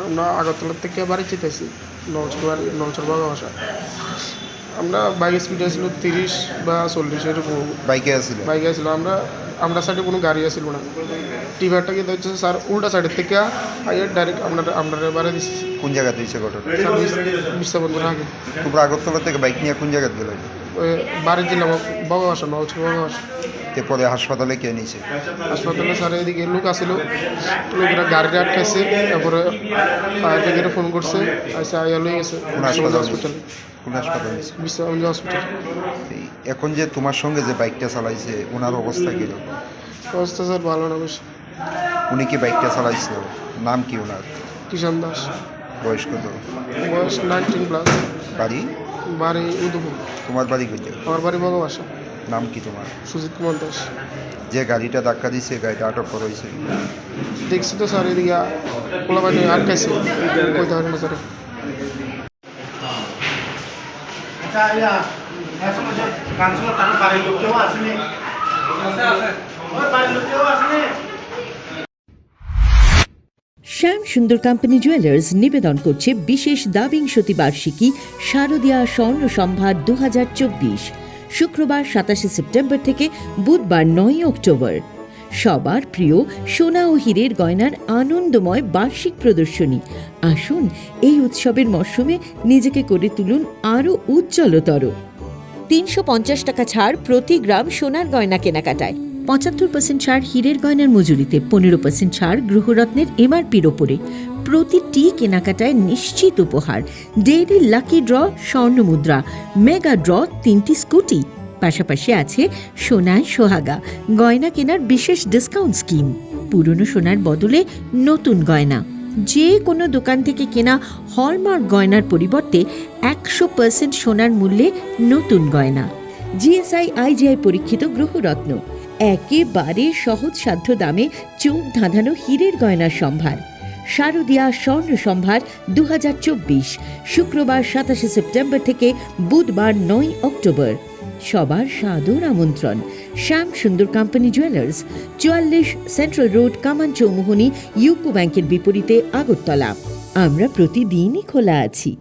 আমরা আগরতলা থেকে বাড়ি যেতেছি নলচর বাড়ি নলচর বাবা বাসা আমরা বাইক স্পিড ছিল তিরিশ বা চল্লিশের বাইকে আসছিল বাইকে আসছিল আমরা আমরা সাইডে কোনো গাড়ি আসছিল না টিভারটা কিন্তু হচ্ছে স্যার উল্টা সাইডের থেকে আইয়ে ডাইরেক্ট আপনার আমরা বাড়ি দিচ্ছি কোন জায়গাতে হয়েছে ঘটনা স্যার বিশ্ববন্ধুর আগে তোমরা আগরতলা থেকে বাইক নিয়ে কোন জায়গাতে গেলে বাড়ি জেলা বাবা বাসা নলচর বাবা বাসা এরপরে হাসপাতালে কে নিয়েছে? হাসপাতালে স্যার এদিকে লোক আসছিল লোকরা গাড়িটা আটকাইছে তারপরে ফায়ার ব্রিগেডে ফোন করছে আইসা আইয়া লই গেছে হসপিটাল কোন হাসপাতাল নিয়েছে? হসপিটাল এখন যে তোমার সঙ্গে যে বাইকটা চালাইছে ওনার অবস্থা কীরকম অবস্থা স্যার ভালো না বেশি। উনি কি বাইকটা চালাইছিল? নাম কি ওনার? কিষান দাস। বয়স কত বয়স নাইনটিন প্লাস বাড়ি? বাড়ি উদুপুর তোমার বাড়ি কোথায়? আমার বাড়ি বগবাসা নাম কি তোমার? সুজিত কুমার দাস। যে গাড়িটা ধাক্কা দিছে গাড়িটা আটক করা হয়েছে। দেখছি তো স্যার এদিকে পোলা বাড়ি আটকাইছে। কইতে পারি না স্যার? আচ্ছা শ্যাম সুন্দর কোম্পানি জুয়েলার্স নিবেদন করছে বিশেষ দাবিংশতি বার্ষিকী শারদীয়া স্বর্ণ সম্ভার দু হাজার চব্বিশ। শুক্রবার সাতাশে সেপ্টেম্বর থেকে বুধবার নয় অক্টোবর। সবার প্রিয় সোনা ও হীরের গয়নার আনন্দময় বার্ষিক প্রদর্শনী। আসুন এই উৎসবের মরশুমে নিজেকে করে তুলুন আরও উজ্জ্বলতর। তিনশো পঞ্চাশ টাকা ছাড় প্রতি গ্রাম সোনার গয়না কেনাকাটায়। পঁচাত্তর পার্সেন্ট ছাড় হীরের গয়নার মজুরিতে, পনেরো পার্সেন্ট ছাড় গ্রহরত্নের এমআরপির ওপরে। প্রতিটি কেনাকাটায় নিশ্চিত উপহার। ডেইলি লাকি ড্র স্বর্ণ মুদ্রা। মেগা ড্র তিনটি স্কুটি। পাশাপাশি আছে সোনায় সোহাগা। গয়না কেনার বিশেষ ডিসকাউন্ট স্কিম পুরনো সোনার বদলে নতুন গয়না। যে কোনো দোকান থেকে কেনা হলমার্ক গয়নার পরিবর্তে একশো পার্সেন্ট সোনার মূল্যে নতুন গয়না। জিএসআই আইজিআই পরীক্ষিত গ্রহরত্ন। একেবারে সহজ সাধ্য দামে চোখ ধাঁধানো হীরের গয়নার সম্ভার। শারদীয়া স্বর্ণ সম্ভার দুহাজার চব্বিশ, শুক্রবার সাতাশে সেপ্টেম্বর থেকে বুধবার নয় অক্টোবর। সবার সাদর আমন্ত্রণ, শ্যাম সুন্দর কোম্পানি জুয়েলার্স, চুয়াল্লিশ central road, Kaman Chowmuhani, UCO ব্যাংকের বিপরীতে আগরতলা। আমরা প্রতিদিনই খোলা আছি।